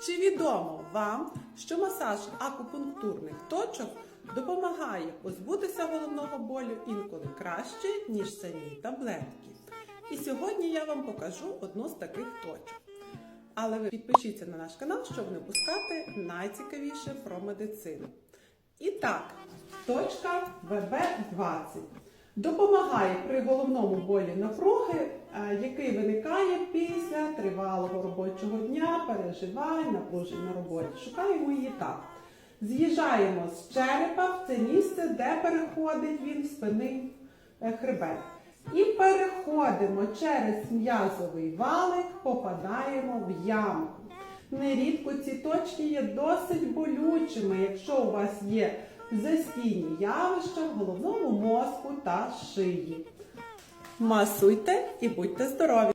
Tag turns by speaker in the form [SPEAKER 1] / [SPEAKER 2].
[SPEAKER 1] Чи відомо вам, що масаж акупунктурних точок допомагає позбутися головного болю інколи краще, ніж самі таблетки? І сьогодні я вам покажу одну з таких точок. Але ви підпишіться на наш канал, щоб не пускати найцікавіше про медицину. І так, точка ВБ20 допомагає при головному болі напруги, е, який виникає після тривалого робочого дня, переживань, напружень на роботі. Шукаємо її так. З'їжджаємо з черепа в це місце, де переходить він в спинний е, хребет. І переходимо через м'язовий валик, попадаємо в ямку. Нерідко ці точки є досить болючими, якщо у вас є застійні явища в головному мозку та шиї. Масуйте і будьте здорові!